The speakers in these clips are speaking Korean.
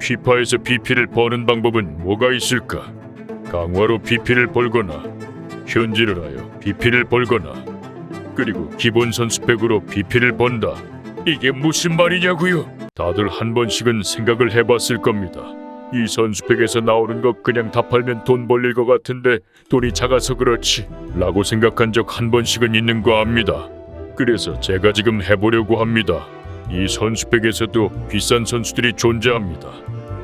피파에서 BP를 버는 방법은 뭐가 있을까? 강화로 BP를 벌거나 현질을 하여 BP를 벌거나 그리고 기본 선수팩으로 BP를 번다. 이게 무슨 말이냐고요? 다들 한 번씩은 생각을 해봤을 겁니다. 이 선수팩에서 나오는 거 그냥 다 팔면 돈 벌릴 것 같은데 돈이 작아서 그렇지 라고 생각한 적 한 번씩은 있는 거 압니다. 그래서 제가 지금 해보려고 합니다. 이 선수백에서도 비싼 선수들이 존재합니다.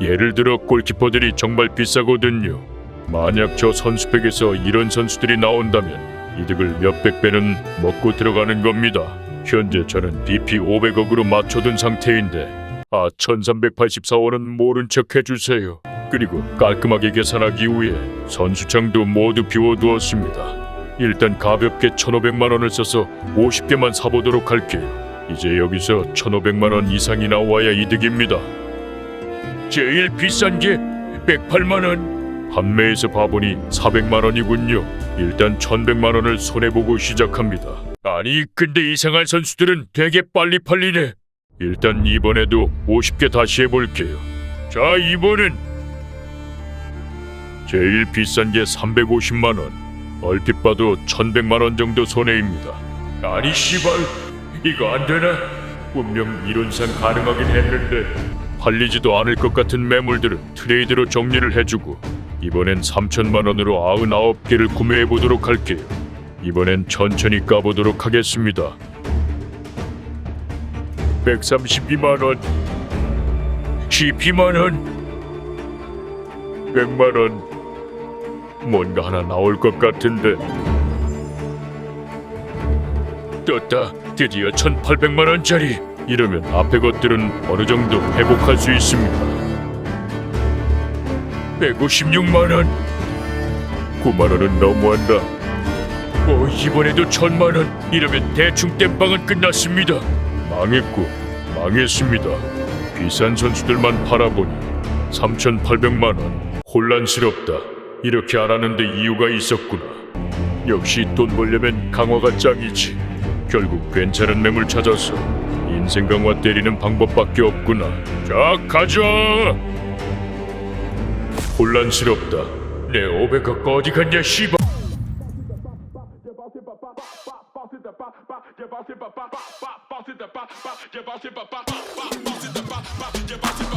예를 들어 골키퍼들이 정말 비싸거든요. 만약 저 선수백에서 이런 선수들이 나온다면 이득을 몇백 배는 먹고 들어가는 겁니다. 현재 저는 BP 500억으로 맞춰둔 상태인데 아 1384원은 모른 척 해주세요. 그리고 깔끔하게 계산하기 위해 선수창도 모두 비워두었습니다. 일단 가볍게 1,500만 원을 써서 50개만 사보도록 할게요. 이제 여기서 1,500만 원 이상이 나와야 이득입니다. 제일 비싼 게 108만 원. 판매에서 봐보니 400만 원이군요. 일단 1,100만 원을 손해 보고 시작합니다. 아니, 근데 이상한 선수들은 되게 빨리 팔리네. 일단 이번에도 50개 다시 해볼게요. 자, 이번엔 제일 비싼 게 350만 원. 얼핏 봐도 1100만 원 정도 손해입니다. 아니 씨발 이거 안 되나? 분명 이론상 가능하긴 했는데 팔리지도 않을 것 같은 매물들은 트레이드로 정리를 해주고 이번엔 3천만 원으로 99개를 구매해 보도록 할게요. 이번엔 천천히 까보도록 하겠습니다. 132만 원, 12만 원, 100만 원. 뭔가 하나 나올 것 같은데 떴다 드디어 1800만 원짜리. 이러면 앞에 것들은 어느 정도 회복할 수 있습니다 156만 원. 9만 원은 너무한다. 어 이번에도 1000만 원. 이러면 대충 땜빵은 끝났습니다. 망했고 망했습니다. 비싼 선수들만 팔아보니 3,800만 원. 혼란스럽다. 이렇게 안 하는데 이유가 있었구나. 역시 돈 벌려면 강화가 짱이지. 결국 괜찮은 매물 찾아서 인생 강화 때리는 방법밖에 없구나. 자, 가자. 혼란스럽다. 내 500억 어디 갔냐, 씨발. It,